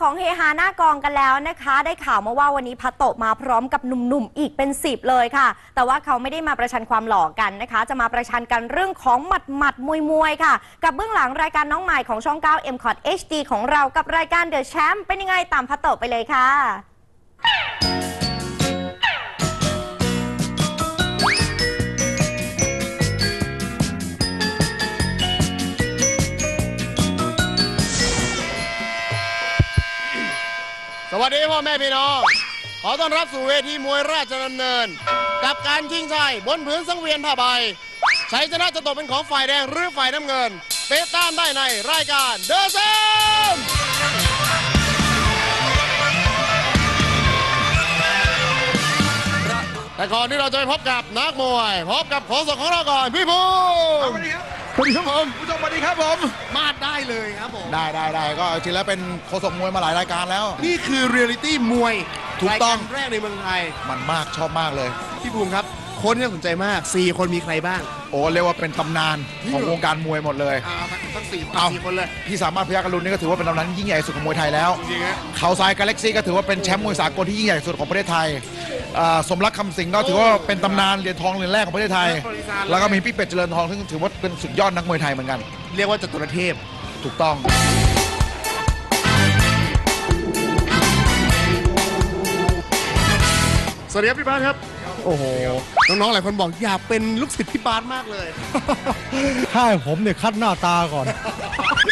ของเฮฮาหน้ากองกันแล้วนะคะ ได้ข่าวมาว่าวันนี้พัตโตะมาพร้อมกับหนุ่มๆอีกเป็นสิบเลยค่ะ แต่ว่าเขาไม่ได้มาประชันความหล่อกันนะคะ จะมาประชันกันเรื่องของหมัดหมัดมวยมวยค่ะ กับเบื้องหลังรายการน้องใหม่ของช่อง 9 m c o t HD ของเรากับรายการ The Champ เป็นยังไงตามพัตโตะไปเลยค่ะ วัสดีพ่อแม่พี่น้อง ขอต้อนรับสู่เวทีมวยราชดำเนิน กับการชิงชัยบนผืนสังเวียนผ้าใบชัยชนะจะตกเป็นของฝ่ายแดงหรือฝ่ายน้ำเงินติดตามได้ในรายการเดอะเซมแต่ก่อนที่เราจะไปพบกับนักมวย พบกับโฆษกของเราก่อนพี่ภูมิสวัสดีครับสวัสดีครับผมผู้ชมสวัสดีครับผมมาดได้ เลยครับผมได้ได้ได้ก็จริงแล้วเป็นโฆษกมวยมาหลายรายการแล้ว นี่คือเรียลิตี้มวยถูกต้อง รายารแรกในเมืองไทย มันมากชอบมากเลย พี่ภูมิครับคนที่น่าสนใจมาก 4 คนมีใครบ้าง โอ้เรียกว่าเป็นตำนานของวงการมวยหมดเลยเอาทั้งสี่คนเอาสี่คนเลย พี่สามารถพยักรุณนี่ก็ถือว่าเป็นตำนานที่ยิ่งใหญ่สุดของมวยไทยแล้ว จริงๆฮะเขาทรายกาแล็กซี่ก็ถือว่าเป็นแชมป์มวยสากลที่ยิ่งใหญ่สุดของประเทศไทยอ่าสมรักคำสิงห์ก็ถือว่าเป็นตำนานเหรียญทองเหรียญแรกของประเทศไทย แล้วก็มีพี่เป็ดเจริญทองซึ่งถือว่าเป็นสุดยอดนักมวยไทยเหมือนกัน เรียกว่าจตุรเทพ ถูกต้อง สวัสดีครับพี่บาสครับ โอ้โห น้องๆ หลายคนบอกอยากเป็นลูกศิษย์พี่บาสมากเลยค่ายผมเนี่ยคัดหน้าตาก่อน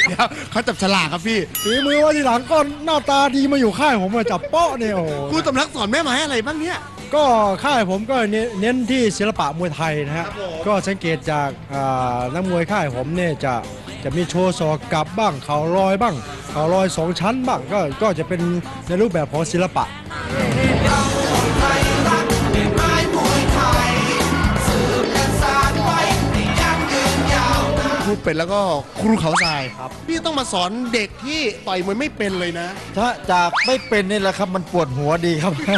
เดี๋ยวเขาจับฉลากครับพี่ ฝีมือว่าทีหลังก็หน้าตาดีมาอยู่ค่ายผมมาจับเปาะเนี่ยโอ้โหครูสำนักสอนแม่ไม้อะไรบ้างเนี่ย ก็ค่ายผมก็เน้นเน้นที่ศิลปะมวยไทยนะฮะ ครับผม ก็สังเกตจากอ่านักมวยค่ายผมเนี่ยจะ จะมีโชว์ศอกกลับบ้างเข่าลอยบ้างเข่าลอยสองชั้นบ้างก็ก็จะเป็นในรูปแบบของศิลปะครูเป็ดแล้วก็ครูเขาทรายครับพี่ต้องมาสอนเด็กที่ต่อยมวยไม่เป็นเลยนะ ถ้าจากไม่เป็นนี่แหละครับมันปวดหัวดีครับค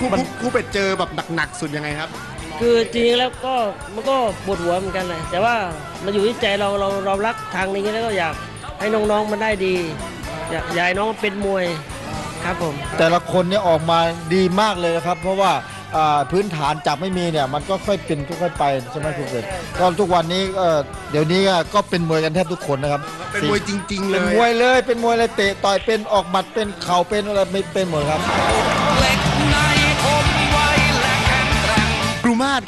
รูครูครูเป็ดเจอแบบหนักๆสุดยังไงครับ คือจริงๆแล้วก็มันก็ปวดหัวเหมือนกันนะแต่ว่ามันอยู่ที่ใจเราเราเรารักทางนี้แล้วก็อยากให้น้องๆมันได้ดี อยากอยากให้น้องเป็นมวยครับผม แต่ละคนเนี่ยออกมาดีมากเลยนะครับ เพราะว่าอ่าพื้นฐานจากไม่มีเนี่ยมันก็ค่อยเป็นค่อยๆไปใช่ไหมคุณเกิดก็ทุกวันนี้เอ่อเดี๋ยวนี้ก็เป็นมวยกันแทบทุกคนนะครับ เป็นมวยจริง ๆ เลเป็นย มวยเลยเป็นมวยเลยเตะต่อยเป็นออกหมัดเป็นเข่าเป็นอะไรไม่เป็นหมดครับ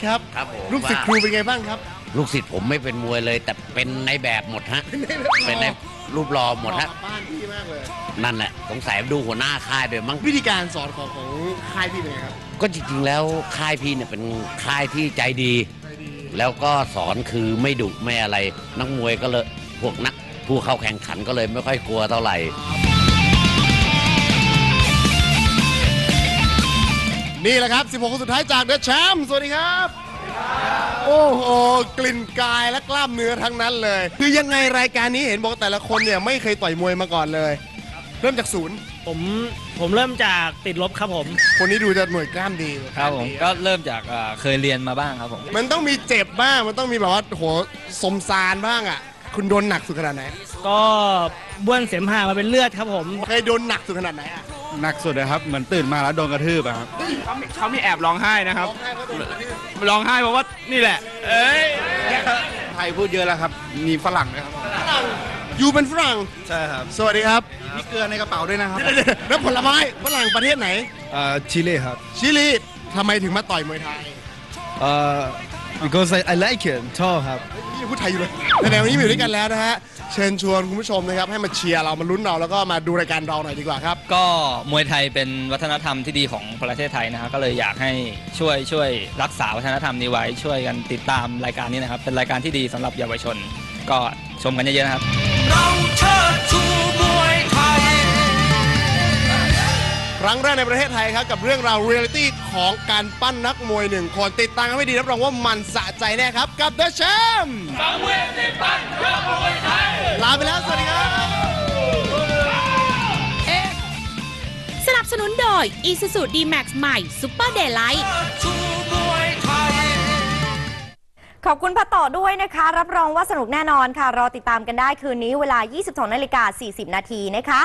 ครูมาศครับครับผม ลูกศิษย์ครูเป็นไงบ้างครับ ลูกศิษย์ผมไม่เป็นมวยเลย แต่เป็นในแบบหมดฮะ เป็นในรูปหล่อหมดฮะ บ้านพี่มากเลย นั่นแหละสงสัยดูหัวหน้าค่ายด้วยมั้ง วิธีการสอนของของค่ายพี่เป็นไงครับก็จริงๆแล้วค่ายพี่เนี่ยเป็นค่ายที่ใจดีแล้วก็สอนคือไม่ดุไม่อะไร นักมวยก็เลยพวกนักผู้เข้าแข่งขันก็เลยไม่ค่อยกลัวเท่าไหร่ นี่แหละครับ 16 คนสุดท้ายจากเดอะแชมป์สวัสดีครับ โอ้โห กลิ่นกายและกล้ามเนื้อทั้งนั้นเลย คือยังไงรายการนี้เห็นบอกแต่ละคนเนี่ยไม่เคยต่อยมวยมาก่อนเลย เริ่มจากศูนย์ ผมผมเริ่มจากติดลบครับผม คนนี้ดูจะหน่วยกล้ามดีครับผม ก็เริ่มจากอ่าเคยเรียนมาบ้างครับผม มันต้องมีเจ็บบ้าง มันต้องมีแบบว่าโหสมซานบ้างอะ คุณโดนหนักสุดขนาดไหน ก็บ้วนเสมหะมาเป็นเลือดครับผม เคยโดนหนักสุดขนาดไหนอะ หนักสุดนะครับ เหมือนตื่นมาแล้วโดนกระทืบอะครับเขามีเขามีแอบร้องไห้นะครับร้องไห้เพราะว่านี่แหละ เอ้ยไทยพูดเยอะแล้วครับ มีฝรั่งด้วยครับอยู่เป็นฝรั่ง ใช่ครับ สวัสดีครับ มีเกลือในกระเป๋าด้วยนะครับ แล้วผลไม้ฝรั่งประเทศไหนเอ่อชิลีครับ ชิลีทำไมถึงมาต่อยมวยไทยเอ่อ because I, I like it ชอบครับนี่พูดไทยอยู่เลยในวันนี้มาอยู่ด้วยกันแล้วนะฮะ เชิญชวนคุณผู้ชมนะครับให้มาเชียร์เรามาลุ้นเราแล้วก็มาดูรายการเราหน่อยดีกว่าครับ ก็มวยไทยเป็นวัฒนธรรมที่ดีของประเทศไทยนะครับก็เลยอยากให้ช่วยช่วยรักษาวัฒนธรรมนี้ไว้ ช่วยกันติดตามรายการนี้นะครับ เป็นรายการที่ดีสำหรับเยาวชน ก็ชมกันเยอะๆนะครับครั้งแรกในประเทศไทยครับกับเรื่องราวเรียลิตี้ของการปั้นนักมวยหนึ่งคนติดตามกันให้ดีรับรองว่ามันสะใจแน่ครับกับ The Champ สังเวียนที่ปั้นนักม สนุนโดย Isuzu D-Max ใหม่ Super Daylight ขอบคุณพระต่อด้วยนะคะ รับรองว่าสนุกแน่นอนค่ะ รอติดตามกันได้คืนนี้เวลา 22นาฬิกา40 นาทีนะคะ